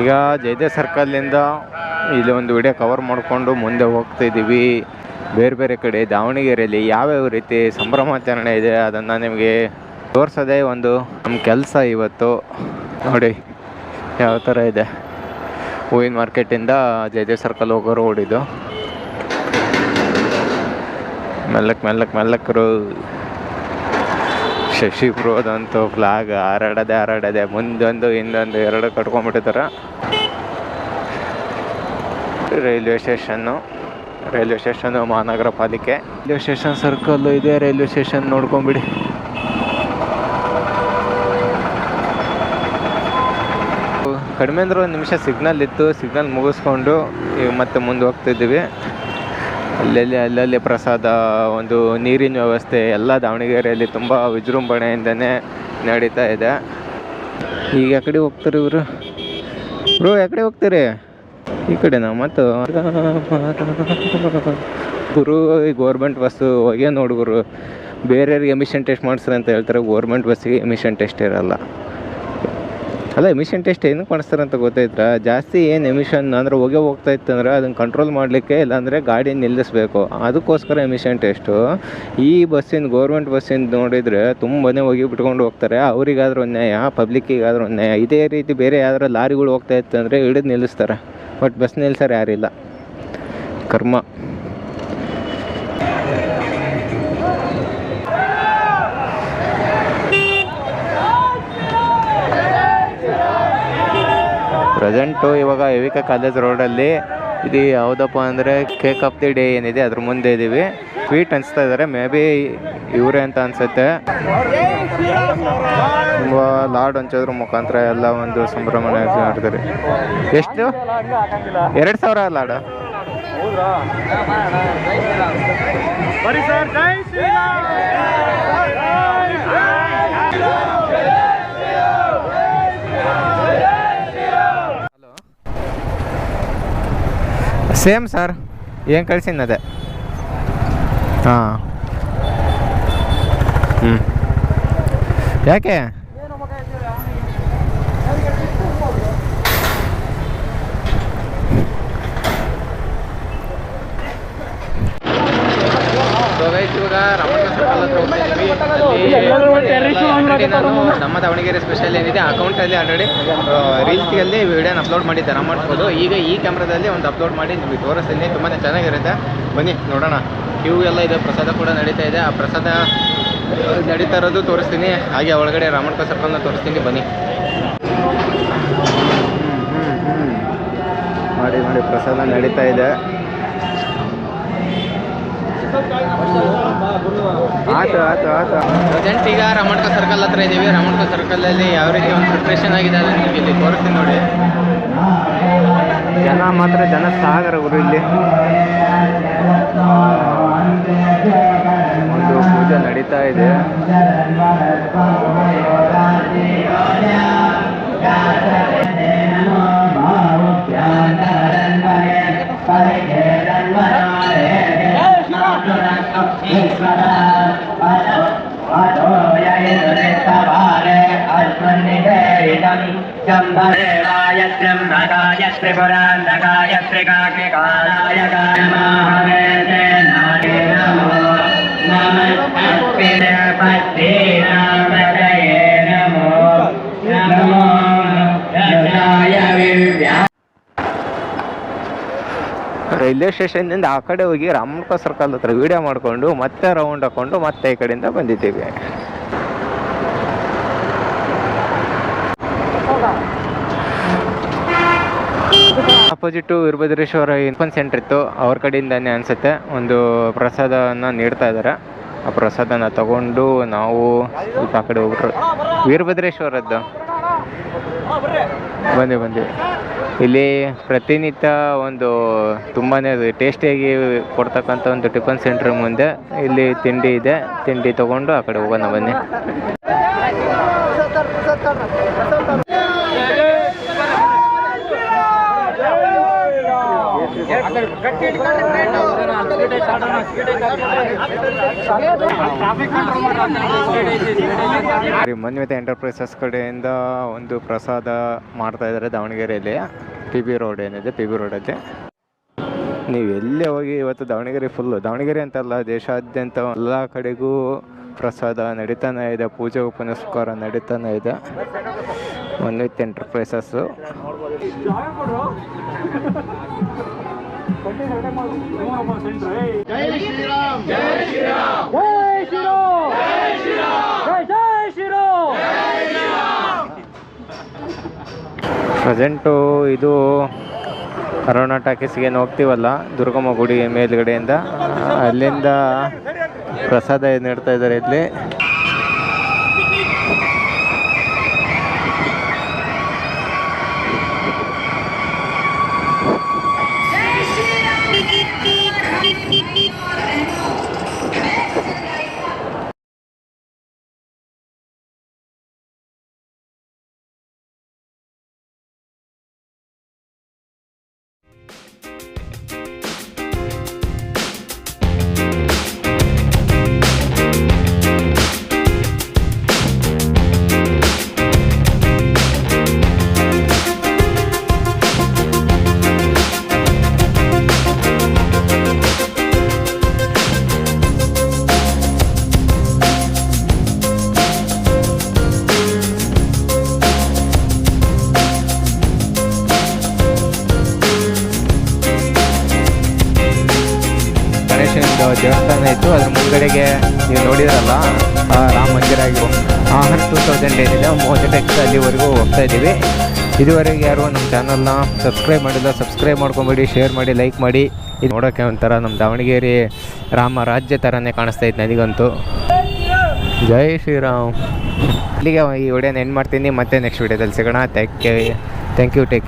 ಈಗ ಜಯದೇವ್ ಸರ್ಕಲ್ಲಿಂದ ಇಲ್ಲಿ ಒಂದು ವಿಡಿಯೋ ಕವರ್ ಮಾಡಿಕೊಂಡು ಮುಂದೆ ಹೋಗ್ತಾ ಇದ್ದೀವಿ. ಬೇರೆ ಬೇರೆ ಕಡೆ, ದಾವಣಗೆರೆಯಲ್ಲಿ ಯಾವ್ಯಾವ ರೀತಿ ಸಂಭ್ರಮಾಚರಣೆ ಇದೆ ಅದನ್ನು ನಿಮಗೆ ತೋರಿಸೋದೇ ಒಂದು ನಮ್ಮ ಕೆಲಸ ಇವತ್ತು. ನೋಡಿ, ಯಾವ ಥರ ಇದೆ. ಹೂವಿನ ಮಾರ್ಕೆಟಿಂದ ಜಯದೇವ್ ಸರ್ಕಲ್ ಹೋಗೋರು ರೋಡ್ ಇದು. ಮೆಲ್ಲಕ್ಕೆ ಮೆಲ್ಲಕ್ಕೆ ಶಶಿ ಪ್ರೋದಂತೂ ಫ್ಲಾಗ್ ಹಾರಾಡದೆ ಹಾರಾಡದೆ ಮುಂದೊಂದು, ಹಿಂದೊಂದು ಎರಡು ಕಟ್ಕೊಂಡ್ಬಿಟ್ಟಿದ್ದಾರೆ ರೈಲ್ವೆ ಸ್ಟೇಷನ್ನು ರೈಲ್ವೆ ಸ್ಟೇಷನ್ನು ಮಹಾನಗರ ಪಾಲಿಕೆ. ರೈಲ್ವೆ ಸ್ಟೇಷನ್ ಸರ್ಕಲ್ಲು ಇದೆ, ರೈಲ್ವೆ ಸ್ಟೇಷನ್ ನೋಡ್ಕೊಂಬಿಡಿ. ಕಡಿಮೆ ಅಂದ್ರೆ ಒಂದು ನಿಮಿಷ ಸಿಗ್ನಲ್ ಇತ್ತು ಸಿಗ್ನಲ್ ಮುಗಿಸ್ಕೊಂಡು ಈಗ ಮತ್ತೆ ಮುಂದೆ ಹೋಗ್ತಿದ್ದೀವಿ. ಅಲ್ಲಲ್ಲಿ ಅಲ್ಲಲ್ಲಿ ಪ್ರಸಾದ, ಒಂದು ನೀರಿನ ವ್ಯವಸ್ಥೆ, ಎಲ್ಲ ದಾವಣಗೆರೆಯಲ್ಲಿ ತುಂಬ ವಿಜೃಂಭಣೆಯಿಂದನೇ ನಡೀತಾ ಇದೆ. ಈಗ ಯಾಕಡೆ ಹೋಗ್ತಾರೆ ಇವರು? ಬ್ರೋ ಯಾಕಡೆ ಹೋಗ್ತೀರಿ? ಈ ಕಡೆನಾ ಮತ್ತು ಗುರು ಗೋರ್ಮೆಂಟ್ ಬಸ್ಸು ಹೋಗೇ ನೋಡುಗರು ಬೇರೆಯವ್ರಿಗೆ ಎಮಿಷನ್ ಟೆಸ್ಟ್ ಮಾಡಿಸ್ರಿ ಅಂತ ಹೇಳ್ತಾರೆ ಗೋರ್ಮೆಂಟ್ ಬಸ್ಸಿಗೆ ಎಮಿಷನ್ ಟೆಸ್ಟ್ ಇರಲ್ಲ. ಅಲ್ಲ ಎಮಿಷನ್ ಟೆಸ್ಟ್ ಏನು ಕಾಣಿಸ್ತಾರೆ ಅಂತ ಗೊತ್ತೈತ್ರ? ಜಾಸ್ತಿ ಏನು ಎಮಿಷನ್ ಅಂದ್ರೆ ಹೊಗೆ ಹೋಗ್ತಾ ಇತ್ತು ಇತ್ತಂದ್ರೆ ಅದನ್ನು ಕಂಟ್ರೋಲ್ ಮಾಡಲಿಕ್ಕೆ ಇಲ್ಲಾಂದರೆ ಗಾಡಿ ನಿಲ್ಲಿಸಬೇಕು. ಅದಕ್ಕೋಸ್ಕರ ಎಮಿಷನ್ ಟೆಸ್ಟು ಈ ಬಸ್ಸಿನ ಗೌರ್ಮೆಂಟ್ ಬಸ್ಸಿಂದ ನೋಡಿದರೆ ತುಂಬನೇ ಹೋಗಿ ಬಿಟ್ಕೊಂಡು ಹೋಗ್ತಾರೆ. ಅವರಿಗಾದ್ರೂ ಅನ್ಯಾಯ ಪಬ್ಲಿಕ್ಕಿಗಾದ್ರೂ ಅನ್ಯಾಯ. ಇದೇ ರೀತಿ ಬೇರೆ ಯಾವ್ದಾರು ಲಾರಿಗಳು ಹೋಗ್ತಾ ಇತ್ತು ಅಂದರೆ ಹಿಡಿದು ನಿಲ್ಲಿಸ್ತಾರೆ. ಬಟ್ ಬಸ್ ನಿಲ್ಸೋರು ಯಾರಿಲ್ಲ. ಕರ್ಮ. ಪ್ರೆಸೆಂಟು ಇವಾಗ ಎವಿಕ ಕಾಲೇಜ್ ರೋಡಲ್ಲಿ ಇದು ಯಾವುದಪ್ಪ ಅಂದರೆ ಕೇಕ್ ಆಫ್ ದಿ ಡೇ ಏನಿದೆ ಅದ್ರ ಮುಂದೆ ಇದ್ದೀವಿ ಸ್ವೀಟ್ ಅನಿಸ್ತಾ ಇದ್ದಾರೆ ಮೇ ಬಿ ಇವರೇ ಅಂತ ಅನ್ಸುತ್ತೆ. ತುಂಬ ಲಾಡ್ ಹಂಚೋದ್ರ ಮುಖಾಂತರ ಎಲ್ಲ ಒಂದು ಸಂಭ್ರಮಣೆ ಮಾಡ್ತಾರೆ. ಎಷ್ಟು? ಎರಡು ಸಾವಿರ ಶ್ರೀ ಹಲೋ ಸೇಮ್ ಸರ್ ಏನು ಕಳ್ಸಿನ ಅದೇ? ಹಾಂ. ಹ್ಞೂ ಯಾಕೆ? ಇವಾಗ ರಮಣ ಸರ್ಕಲ್ ಹತ್ರ ಹೋಗ್ತಾ ಇದ್ದೀವಿ. ಅಲ್ಲಿ ನಾನು ನಮ್ಮ ದಾವಣಗೆರೆ ಸ್ಪೆಷಲ್ ಏನಿದೆ ಅಕೌಂಟಲ್ಲಿ ಆಲ್ರೆಡಿ ರೀಲ್ಸ್ಗಳಲ್ಲಿ ವಿಡಿಯೋನ ಅಪ್ಲೋಡ್ ಮಾಡಿದ್ದೆ ಮಾಡ್ಬೋದು ಈಗ ಈ ಕ್ಯಾಮ್ರಾದಲ್ಲಿ ಒಂದು ಅಪ್ಲೋಡ್ ಮಾಡಿ, ನಿಮಗೆ ತೋರಿಸ್ತೀನಿ. ತುಂಬಾ ಚೆನ್ನಾಗಿರುತ್ತೆ. ಬನ್ನಿ, ನೋಡೋಣ. ಕ್ಯೂ ಎಲ್ಲ ಇದೆ, ಪ್ರಸಾದ ಕೂಡ ನಡೀತಾ ಇದೆ. ಆ ಪ್ರಸಾದ ನಡೀತಾ ಇರೋದು ತೋರಿಸ್ತೀನಿ. ಹಾಗೆ ಒಳಗಡೆ ರಾಮಣ್ಕ ಸರ್ಕಲ್ನ ತೋರಿಸ್ತೀನಿ. ಬನ್ನಿ. ಮಾಡಿ ಮಾಡಿ, ಪ್ರಸಾದ ನಡೀತಾ ಇದೆ. ಆಯ್ತು ಆಯ್ತು ಆಯ್ತು. ಪ್ರೆಸೆಂಟ್ ಈಗ ರಮಣಕ ಸರ್ಕಲ್ ಹತ್ರ ಇದ್ದೀವಿ ಸರ್ಕಲ್ ಅಲ್ಲಿ ಯಾವ ರೀತಿ ಒಂದು ಪ್ರಿಪ್ರೇಷನ್ ಆಗಿದೆ ಅದು ನಿಮಗೆ ಇಲ್ಲಿ ತೋರಿಸ್ತೀನಿ ನೋಡಿ. ಜನ ಮಾತ್ರ ಜನ ಸಾಗರ ಗುರು ಇಲ್ಲಿ. ಒಂದು ಪೂಜೆ ನಡೀತಾ ಇದೆ. शम्भरेवाय ब्रह्मकाय त्रिपुरान्धकाय त्रिकाग्निकालाय कायमाहवेते नारे नमो नमः पद्ये ರೈಲ್ವೆ ಸ್ಟೇಷನ್ನಿಂದ ಆ ಕಡೆ ಹೋಗಿ ರಾಮಕ ಸರ್ಕಲ್ ಹತ್ರ ವಿಡಿಯೋ ಮಾಡಿಕೊಂಡು ಮತ್ತೆ ರೌಂಡ್ ಹಾಕೊಂಡು ಮತ್ತೆ ಈ ಕಡೆಯಿಂದ ಬಂದಿದ್ದೀವಿ. ಅಪೋಸಿಟ್ ವೀರಭದ್ರೇಶ್ವರ ಇನ್ಫೋನ್ ಸೆಂಟರ್ ಇತ್ತು. ಅವ್ರ ಕಡೆಯಿಂದಾನೆ ಅನ್ಸುತ್ತೆ. ಒಂದು ಪ್ರಸಾದನ ನೀಡ್ತಾ ಇದ್ದಾರೆ ಆ ಪ್ರಸಾದನ ತಗೊಂಡು ನಾವು ಸ್ವಲ್ಪ ಆ ಕಡೆ ಹೋಗ್ಬಿಟ್ರು. ವೀರಭದ್ರೇಶ್ವರದ್ದು. ಬಂದೆ ಬಂದೆ ಇಲ್ಲಿ ಪ್ರತಿನಿತ್ಯ ಒಂದು ತುಂಬಾ ಟೇಸ್ಟಿಯಾಗಿ ಕೊಡ್ತಕ್ಕಂಥ ಒಂದು ಟಿಫನ್ ಸೆಂಟ್ರ್ ಮುಂದೆ ಇಲ್ಲಿ ತಿಂಡಿ ಇದೆ. ತಿಂಡಿ ತಗೊಂಡು ಆ ಕಡೆ ಹೋಗೋಣ ಬನ್ನಿ. ಮನ್ವಿತ ಎಂಟರ್ಪ್ರೈಸಸ್ ಕಡೆಯಿಂದ ಒಂದು ಪ್ರಸಾದ ಮಾಡ್ತಾ ಇದ್ದಾರೆ ದಾವಣಗೆರೆಯಲ್ಲಿ. ಪಿ ಬಿ ರೋಡ್ ಏನಿದೆ ಪಿ ಬಿ ರೋಡಲ್ಲಿ ನೀವು ಎಲ್ಲೇ ಹೋಗಿ ಇವತ್ತು ದಾವಣಗೆರೆ ಫುಲ್ಲು ದಾವಣಗೆರೆ ಅಂತಲ್ಲ ದೇಶಾದ್ಯಂತ ಎಲ್ಲ ಕಡೆಗೂ ಪ್ರಸಾದ ನಡೀತಾನೆ ಇದೆ, ಪೂಜೆ ಉಪನಸ್ಕಾರ ನಡೀತಾನೆ ಇದೆ. ಮನ್ವಿತ್ ಎಂಟರ್ಪ್ರೈಸಸ್ಸು. ಪ್ರೆಸೆಂಟು ಇದು ಅರೋಣ ಟಾಕೀಸ್ಗೆ ಏನು ಹೋಗ್ತೀವಲ್ಲ ದುರ್ಗಮ್ಮ ಗುಡಿ ಮೇಲ್ಗಡೆಯಿಂದ ಅಲ್ಲಿಂದ ಪ್ರಸಾದ ನೀಡ್ತಾ ಇದ್ದಾರೆ ಇಲ್ಲಿ? ಗಣೇಶನಿಂದ ದೇವಸ್ಥಾನ ಇತ್ತು. ಅದ್ರ ಮುಂಗಡೆಗೆ ನೀವು ನೋಡಿದ್ರಲ್ಲ ರಾಮ ಮಂದಿರ ಆಗಿರೋ ಆಹರ್ ಟೂ ತೌಸಂಡ್ ಏನಿದೆ ಮೂವತ್ತು ಟೆಕ್ಸ್ ಅಲ್ಲಿವರೆಗೂ ಹೋಗ್ತಾ ಇದ್ದೀವಿ. ಇದುವರೆಗೆ ಯಾರು ನಮ್ಮ ಚಾನಲ್ನ ಸಬ್ಸ್ಕ್ರೈಬ್ ಮಾಡಿಲ್ಲ ಸಬ್ಸ್ಕ್ರೈಬ್ ಮಾಡ್ಕೊಂಬಿಡಿ ಶೇರ್ ಮಾಡಿ ಲೈಕ್ ಮಾಡಿ. ಇದು ನೋಡೋಕ್ಕೆ ಒಂಥರ ನಮ್ಮ ದಾವಣಗೆರೆ ರಾಮ ರಾಜ್ಯ ಥರನೇ ಕಾಣಿಸ್ತಾ ಇತ್ತು ನನಗಂತೂ. ಜೈ ಶ್ರೀರಾಮ್. ಇಲ್ಲಿಗೆ ಈ ವಿಡಿಯೋನ ಎಂಡ್ ಮಾಡ್ತೀನಿ. ಮತ್ತೆ ನೆಕ್ಸ್ಟ್ ವಿಡಿಯೋದಲ್ಲಿ ಸಿಗೋಣ. Thank you thank you take